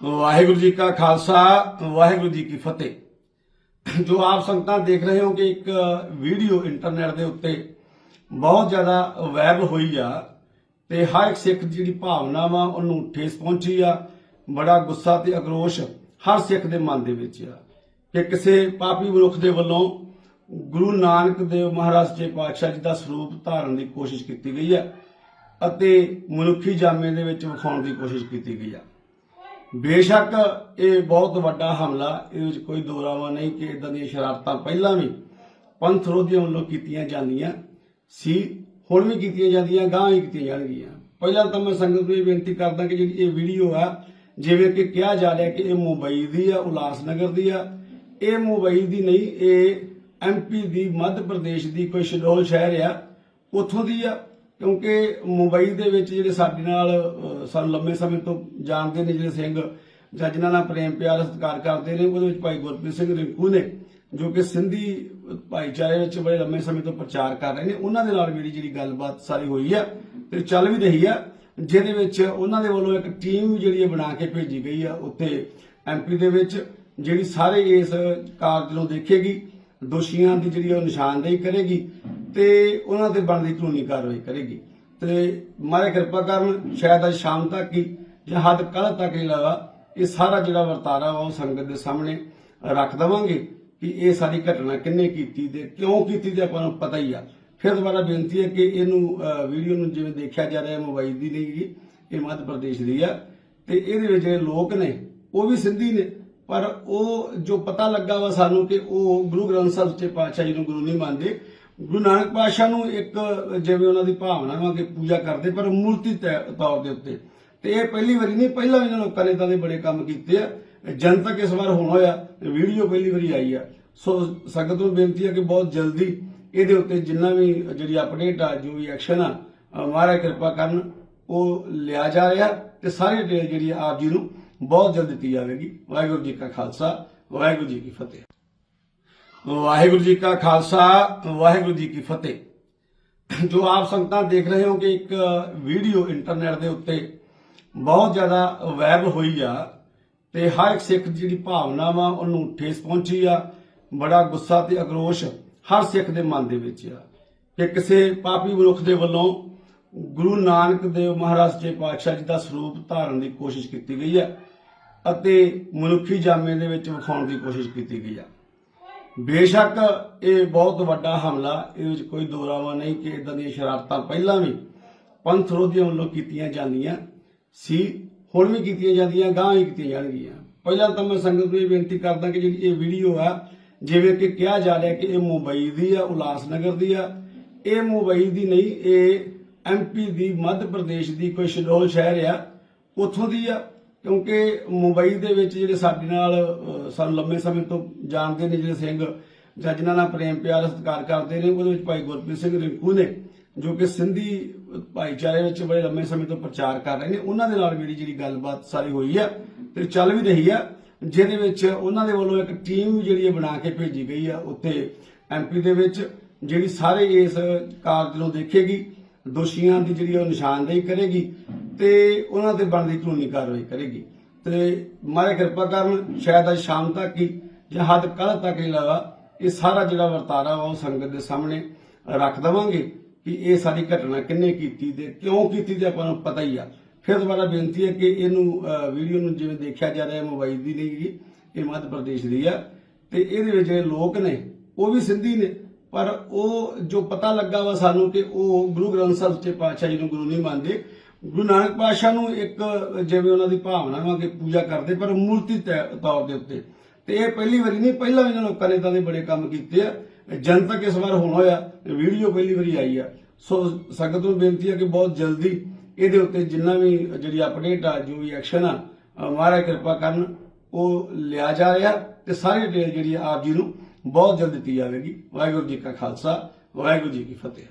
ਵਾਹਿਗੁਰੂ ਜੀ ਕਾ ਖਾਲਸਾ, ਵਾਹਿਗੁਰੂ ਜੀ ਕੀ ਫਤਿਹ। ਜੋ ਆਪ ਸੰਗਤਾਂ ਦੇਖ ਰਹੇ ਹੋ ਕਿ ਇੱਕ ਵੀਡੀਓ ਇੰਟਰਨੈਟ ਦੇ ਉੱਤੇ ਬਹੁਤ ਜ਼ਿਆਦਾ ਵਾਇਰਲ ਹੋਈ ਆ ਤੇ ਹਰ ਇੱਕ ਸਿੱਖ ਜਿਹੜੀ ਭਾਵਨਾ ਵਾ, ਉਹਨੂੰ ਠੇਸ ਪਹੁੰਚੀ ਆ, ਬੜਾ ਗੁੱਸਾ ਤੇ ਆਕਰੋਸ਼ ਹਰ ਸਿੱਖ ਦੇ ਮਨ ਦੇ ਵਿੱਚ ਆ ਕਿ ਕਿਸੇ ਪਾਪੀ ਮਨੁੱਖ ਦੇ ਵੱਲੋਂ ਗੁਰੂ ਨਾਨਕ ਦੇਵ ਮਹਾਰਾਜ ਜੀ ਪਾਤਸ਼ਾਹ ਜੀ ਦਾ ਸਰੂਪ ਧਾਰਨ ਦੀ ਕੋਸ਼ਿਸ਼ ਕੀਤੀ ਗਈ ਆ ਅਤੇ ਮਨੁੱਖੀ ਜਾਮੇ ਦੇ ਵਿੱਚ ਵਿਖਾਉਣ ਦੀ ਕੋਸ਼ਿਸ਼ ਕੀਤੀ ਗਈ ਆ। ਬੇਸ਼ੱਕ ਇਹ ਬਹੁਤ ਵੱਡਾ ਹਮਲਾ, ਇਹਦੇ ਵਿੱਚ ਕੋਈ ਦੋਰਾਵਾ ਨਹੀਂ ਕਿ ਇਦਾਂ ਦੀਆਂ ਸ਼ਰਾਰਤਾਂ ਪਹਿਲਾਂ ਵੀ ਪੰਥ ਵਿਰੋਧੀਆਂ ਵੱਲੋਂ ਕੀਤੀਆਂ ਜਾਂਦੀਆਂ ਸੀ, ਹੁਣ ਵੀ ਕੀਤੀਆਂ ਜਾਂਦੀਆਂ ਗਾਂ ਵੀ ਕੀਤੀਆਂ ਜਾਣਗੀਆਂ। ਪਹਿਲਾਂ ਤਾਂ ਮੈਂ ਸੰਗਤ ਨੂੰ ਇਹ ਬੇਨਤੀ ਕਰਦਾ ਕਿ ਜਿਹੜੀ ਇਹ ਵੀਡੀਓ ਆ, ਜਿਵੇਂ ਕਿ ਕਿਹਾ ਜਾ ਰਿਹਾ ਕਿ ਇਹ ਮੁੰਬਈ ਦੀ ਆ, ਉਲਾਸਨਗਰ ਦੀ ਆ, ਇਹ ਮੁੰਬਈ ਦੀ ਨਹੀਂ, ਇਹ ਐਮਪੀ ਦੀ ਮੱਧ ਪ੍ਰਦੇਸ਼ ਦੀ ਕੋਈ ਸ਼ਡੋਲ ਸ਼ਹਿਰ ਆ, ਉੱਥੋਂ ਦੀ ਆ। ਕਿਉਂਕਿ ਮੁੰਬਈ ਦੇ ਵਿੱਚ ਜਿਹੜੇ ਸਾਡੇ ਨਾਲ ਸਾਨੂੰ ਲੰਮੇ ਸਮੇਂ ਤੋਂ ਜਾਣਦੇ ਨੇ ਜਿਹੜੇ ਸਿੰਘ, ਜਾਂ ਜਿਨ੍ਹਾਂ ਨਾਲ ਪ੍ਰੇਮ ਪਿਆਰ ਸਤਿਕਾਰ ਕਰਦੇ ਨੇ, ਉਹਦੇ ਵਿੱਚ ਭਾਈ ਗੁਰਪ੍ਰੀਤ ਸਿੰਘ ਰਿੰਕੂ ਨੇ, ਜੋ ਕਿ ਸਿੰਧੀ ਭਾਈਚਾਰੇ ਵਿੱਚ ਬੜੇ ਲੰਮੇ ਸਮੇਂ ਤੋਂ ਪ੍ਰਚਾਰ ਕਰ ਰਹੇ ਨੇ। ਉਹਨਾਂ ਦੇ ਨਾਲ ਮੇਰੀ ਜਿਹੜੀ ਗੱਲਬਾਤ ਸਾਰੀ ਹੋਈ ਆ ਤੇ ਚੱਲ ਵੀ ਰਹੀ ਆ, ਜਿਹਦੇ ਵਿੱਚ ਉਹਨਾਂ ਦੇ ਵੱਲੋਂ ਇੱਕ ਟੀਮ ਜਿਹੜੀ ਹੈ ਬਣਾ ਕੇ ਭੇਜੀ ਗਈ ਆ ਉੱਥੇ ਐਮਪੀ ਦੇ ਵਿੱਚ, ਜਿਹੜੀ ਸਾਰੇ ਇਸ ਕਾਰਜ ਨੂੰ ਦੇਖੇਗੀ, ਦੋਸ਼ੀਆਂ ਦੀ ਜਿਹੜੀ ਉਹ ਨਿਸ਼ਾਨਦੇਹੀ ਕਰੇਗੀ ਤੇ ਉਹਨਾਂ ਤੇ ਬਣਦੀ ਕਾਨੂੰਨੀ ਕਾਰਵਾਈ ਕਰੇਗੀ। ਤੇ ਮਾਰੇ ਕਿਰਪਾ ਕਰਨ, ਸ਼ਾਇਦ ਅੱਜ ਸ਼ਾਮ ਤੱਕ ਹੀ ਜਾਂ ਹੱਦ ਕੱਲ੍ਹ ਤੱਕ ਹੀ ਲਗਾ ਇਹ ਸਾਰਾ ਜਿਹੜਾ ਵਰਤਾਰਾ ਵਾ ਉਹ ਸੰਗਤ ਦੇ ਸਾਹਮਣੇ ਰੱਖ ਦਵਾਂਗੇ ਕਿ ਇਹ ਸਾਰੀ ਘਟਨਾ ਕਿੰਨੇ ਕੀਤੀ ਤੇ ਕਿਉਂ ਕੀਤੀ ਤੇ ਆਪਾਂ ਨੂੰ ਪਤਾ ਹੀ ਆ। ਫਿਰ ਦੁਬਾਰਾ ਬੇਨਤੀ ਹੈ ਕਿ ਇਹਨੂੰ ਵੀਡੀਓ ਨੂੰ ਜਿਵੇਂ ਦੇਖਿਆ ਜਾ ਰਿਹਾ ਮੋਬਾਈਲ ਦੀ ਨਹੀਂ ਇਹ ਮੱਧ ਪ੍ਰਦੇਸ਼ ਦੀ ਆ। ਤੇ ਇਹਦੇ ਵਿੱਚ ਜਿਹੜੇ ਲੋਕ ਨੇ, ਉਹ ਵੀ ਸਿੰਧੀ ਨੇ, ਪਰ ਉਹ ਜੋ ਪਤਾ ਲੱਗਾ ਵਾ ਸਾਨੂੰ ਕਿ ਉਹ ਗੁਰੂ ਗ੍ਰੰਥ ਸਾਹਿਬ ਸੱਚੇ ਪਾਤਸ਼ਾਹ ਜੀ ਨੂੰ ਗੁਰੂ ਨਹੀਂ ਮੰਨਦੇ ਗੁਰੂ ਨਾਨਕ ਪਾਤਸ਼ਾਹ ਨੂੰ ਇੱਕ ਜਿਵੇਂ ਉਹਨਾਂ ਦੀ ਭਾਵਨਾ ਵਾ ਕਿ ਪੂਜਾ ਕਰਦੇ, ਪਰ ਮੂਰਤੀ ਤੌਰ ਦੇ ਉੱਤੇ। ਤੇ ਇਹ ਪਹਿਲੀ ਵਾਰੀ ਨਹੀਂ, ਪਹਿਲਾਂ ਵੀ ਇਹਨਾਂ ਲੋਕਾਂ ਨੇ ਤਾਂ ਦੇ ਬੜੇ ਕੰਮ ਕੀਤੇ ਆ। ਜਨਤਕ ਇਸ ਵਾਰ ਹੋਣਾ ਹੋਇਆ, ਵੀਡੀਓ ਪਹਿਲੀ ਵਾਰੀ ਆਈ ਆ। ਸੋ ਸੰਗਤ ਨੂੰ ਬੇਨਤੀ ਹੈ ਕਿ ਬਹੁਤ ਜਲਦੀ ਇਹਦੇ ਉੱਤੇ ਜਿੰਨਾ ਵੀ ਜਿਹੜੀ ਅਪਡੇਟ ਆ, ਜੋ ਵੀ ਐਕਸ਼ਨ ਆ ਮਹਾਰਾਜ ਕਿਰਪਾ ਕਰਨ, ਉਹ ਲਿਆ ਜਾ ਰਿਹਾ। ਤੇ ਸਾਰੀ ਡਿਟੇਲ ਜਿਹੜੀ ਆ ਆਪ ਜੀ ਨੂੰ ਬਹੁਤ ਜਲਦ ਦਿੱਤੀ ਜਾਵੇਗੀ। ਵਾਹਿਗੁਰੂ ਜੀ ਕਾ ਖਾਲਸਾ, ਵਾਹਿਗੁਰੂ ਜੀ ਕੀ ਫਤਿਹ। ਵਾਹਿਗੁਰੂ ਜੀ ਕਾ ਖਾਲਸਾ, ਵਾਹਿਗੁਰੂ ਜੀ ਕੀ ਫਤਿਹ। ਜੋ ਆਪ ਸੰਗਤਾਂ ਦੇਖ ਰਹੇ ਹੋ ਕਿ ਇੱਕ ਵੀਡੀਓ ਇੰਟਰਨੈਟ ਦੇ ਉੱਤੇ ਬਹੁਤ ਜ਼ਿਆਦਾ ਵਾਇਰਲ ਹੋਈ ਆ ਤੇ ਹਰ ਇੱਕ ਸਿੱਖ ਜਿਹੜੀ ਭਾਵਨਾ ਵਾ, ਉਹਨੂੰ ਠੇਸ ਪਹੁੰਚੀ ਆ, ਬੜਾ ਗੁੱਸਾ ਤੇ ਆਕਰੋਸ਼ ਹਰ ਸਿੱਖ ਦੇ ਮਨ ਦੇ ਵਿੱਚ ਆ। ਕਿ ਕਿਸੇ ਪਾਪੀ ਮਨੁੱਖ ਦੇ ਵੱਲੋਂ ਗੁਰੂ ਨਾਨਕ ਦੇਵ ਮਹਾਰਾਜ ਜੀ ਪਾਤਸ਼ਾਹ ਜੀ ਦਾ ਸਰੂਪ ਧਾਰਨ ਦੀ ਕੋਸ਼ਿਸ਼ ਕੀਤੀ ਗਈ ਆ ਅਤੇ ਮਨੁੱਖੀ ਜਾਮੇ ਦੇ ਵਿੱਚ ਵਿਖਾਉਣ ਦੀ ਕੋਸ਼ਿਸ਼ ਕੀਤੀ ਗਈ ਆ। ਬੇਸ਼ੱਕ ਇਹ ਬਹੁਤ ਵੱਡਾ ਹਮਲਾ, ਇਹਦੇ ਵਿੱਚ ਕੋਈ ਦੋਰਾਵਾ ਨਹੀਂ ਕਿ ਇਦਾਂ ਦੀਆਂ ਸ਼ਰਾਰਤਾਂ ਪਹਿਲਾਂ ਵੀ ਪੰਥ ਵਿਰੋਧੀਆਂ ਵੱਲੋਂ ਕੀਤੀਆਂ ਜਾਂਦੀਆਂ ਸੀ, ਹੁਣ ਵੀ ਕੀਤੀਆਂ ਜਾਂਦੀਆਂ ਗਾਂ ਵੀ ਕੀਤੀਆਂ ਜਾਣਗੀਆਂ। ਪਹਿਲਾਂ ਤਾਂ ਮੈਂ ਸੰਗਤ ਨੂੰ ਇਹ ਬੇਨਤੀ ਕਰਦਾ ਕਿ ਜਿਹੜੀ ਇਹ ਵੀਡੀਓ ਆ, ਜਿਵੇਂ ਕਿ ਕਿਹਾ ਜਾ ਰਿਹਾ ਕਿ ਇਹ ਮੁੰਬਈ ਦੀ ਆ, ਉਲਾਸਨਗਰ ਦੀ ਆ, ਇਹ ਮੁੰਬਈ ਦੀ ਨਹੀਂ, ਇਹ ਐਮਪੀ ਦੀ ਮੱਧ ਪ੍ਰਦੇਸ਼ ਦੀ ਕੋਈ ਸ਼ਡੋਲ ਸ਼ਹਿਰ ਆ, ਉੱਥੋਂ ਦੀ ਆ। ਕਿਉਂਕਿ ਮੁੰਬਈ ਦੇ ਵਿੱਚ ਜਿਹੜੇ ਸਾਡੇ ਨਾਲ ਸਾਨੂੰ ਲੰਮੇ ਸਮੇਂ ਤੋਂ ਜਾਣਦੇ ਨੇ ਜਿਹੜੇ ਸਿੰਘ, ਜਾਂ ਜਿਨ੍ਹਾਂ ਨਾਲ ਪ੍ਰੇਮ, ਪਿਆਰ, ਸਤਿਕਾਰ ਕਰਦੇ ਨੇ, ਉਹਦੇ ਵਿੱਚ ਭਾਈ ਗੁਰਪ੍ਰੀਤ ਸਿੰਘ ਰਿੰਕੂ ਨੇ, ਜੋ ਕਿ ਸਿੰਧੀ ਭਾਈਚਾਰੇ ਵਿੱਚ ਬੜੇ ਲੰਮੇ ਸਮੇਂ ਤੋਂ ਪ੍ਰਚਾਰ ਕਰ ਰਹੇ ਨੇ। ਉਹਨਾਂ ਦੇ ਨਾਲ ਮੇਰੀ ਜਿਹੜੀ ਗੱਲਬਾਤ ਸਾਰੀ ਹੋਈ ਹੈ ਤੇ ਚੱਲ ਵੀ ਰਹੀ ਹੈ, ਜਿਹਦੇ ਵਿੱਚ ਉਹਨਾਂ ਦੇ ਵੱਲੋਂ ਇੱਕ ਟੀਮ ਜਿਹੜੀ ਹੈ ਬਣਾ ਕੇ ਭੇਜੀ ਗਈ ਆ ਉੱਥੇ ਐਮਪੀ ਦੇ ਵਿੱਚ, ਜਿਹੜੀ ਸਾਰੇ ਇਸ ਕਾਰਜ ਨੂੰ ਦੇਖੇਗੀ, ਦੋਸ਼ੀਆਂ ਦੀ ਜਿਹੜੀ ਉਹ ਨਿਸ਼ਾਨਦੇਹੀ ਕਰੇਗੀ ਤੇ ਉਹਨਾਂ ਤੇ ਬਣਦੀ ਕਾਨੂੰਨੀ ਕਾਰਵਾਈ ਕਰੇਗੀ। ਤੇ ਮਾਰੇ ਕਿਰਪਾ ਕਰਨ ਸ਼ਾਇਦ ਅੱਜ ਸ਼ਾਮ ਤੱਕ ਹੀ ਜਾਂ ਹੱਦ ਕੱਲ੍ਹ ਤੱਕ ਹੀ ਲਗਾ ਇਹ ਸਾਰਾ ਜਿਹੜਾ ਵਰਤਾਰਾ ਉਹ ਸੰਗਤ ਦੇ ਸਾਹਮਣੇ ਰੱਖ ਦਵਾਂਗੇ ਕਿ ਇਹ ਸਾਰੀ ਘਟਨਾ ਕਿੰਨੇ ਕੀਤੀ ਤੇ ਕਿਉਂ ਕੀਤੀ ਤੇ ਆਪਾਂ ਨੂੰ ਪਤਾ ਹੀ ਆ। ਫਿਰ ਦੁਬਾਰਾ ਬੇਨਤੀ ਹੈ ਕਿ ਇਹਨੂੰ ਵੀਡੀਓ ਨੂੰ ਜਿਵੇਂ ਦੇਖਿਆ ਜਾ ਰਿਹਾ, ਮੋਬਾਈਲ ਦੀ ਨਹੀਂ ਇਹ ਮੱਧ ਪ੍ਰਦੇਸ਼ ਦੀ ਆ। ਤੇ ਇਹਦੇ ਵਿੱਚ ਜਿਹੜੇ ਲੋਕ ਨੇ, ਉਹ ਵੀ ਸਿੰਧੀ ਨੇ, ਪਰ ਉਹ ਜੋ ਪਤਾ ਲੱਗਾ ਵਾ ਸਾਨੂੰ ਕਿ ਉਹ ਗੁਰੂ ਗ੍ਰੰਥ ਸਾਹਿਬ ਸੱਚੇ ਪਾਤਸ਼ਾਹ ਜੀ ਨੂੰ ਗੁਰੂ ਨਹੀਂ ਮੰਨਦੇ ਗੁਰੂ ਨਾਨਕ ਪਾਤਸ਼ਾਹ ਨੂੰ ਇੱਕ ਜਿਵੇਂ ਉਹਨਾਂ ਦੀ ਭਾਵਨਾ ਵਾ ਕਿ ਪੂਜਾ ਕਰਦੇ, ਪਰ ਮੂਰਤੀ ਤੌਰ ਦੇ ਉੱਤੇ। ਤੇ ਇਹ ਪਹਿਲੀ ਵਾਰੀ ਨਹੀਂ, ਪਹਿਲਾਂ ਵੀ ਇਹਨਾਂ ਲੋਕਾਂ ਨੇ ਤਾਂ ਦੇ ਬੜੇ ਕੰਮ ਕੀਤੇ ਆ। ਜਨਤਕ ਇਸ ਵਾਰ ਹੋਣਾ ਹੋਇਆ ਵੀਡੀਓ ਪਹਿਲੀ ਵਾਰੀ ਆਈ ਆ। ਸੋ ਸੰਗਤ ਨੂੰ ਬੇਨਤੀ ਆ ਕਿ ਬਹੁਤ ਜਲਦੀ ਇਹਦੇ ਉੱਤੇ ਜਿੰਨਾ ਵੀ ਜਿਹੜੀ ਅਪਡੇਟ ਆ, ਜੋ ਵੀ ਐਕਸ਼ਨ ਆ ਮਹਾਰਾਜ ਕਿਰਪਾ ਕਰਨ, ਉਹ ਲਿਆ ਜਾ ਰਿਹਾ ਤੇ ਸਾਰੀ ਡਿਟੇਲ ਜਿਹੜੀ ਆ ਆਪ ਜੀ ਨੂੰ ਬਹੁਤ ਜਲਦ ਦਿੱਤੀ ਜਾਵੇਗੀ। ਵਾਹਿਗੁਰੂ ਜੀ ਕਾ ਖਾਲਸਾ, ਵਾਹਿਗੁਰੂ ਜੀ ਕੀ ਫਤਿਹ।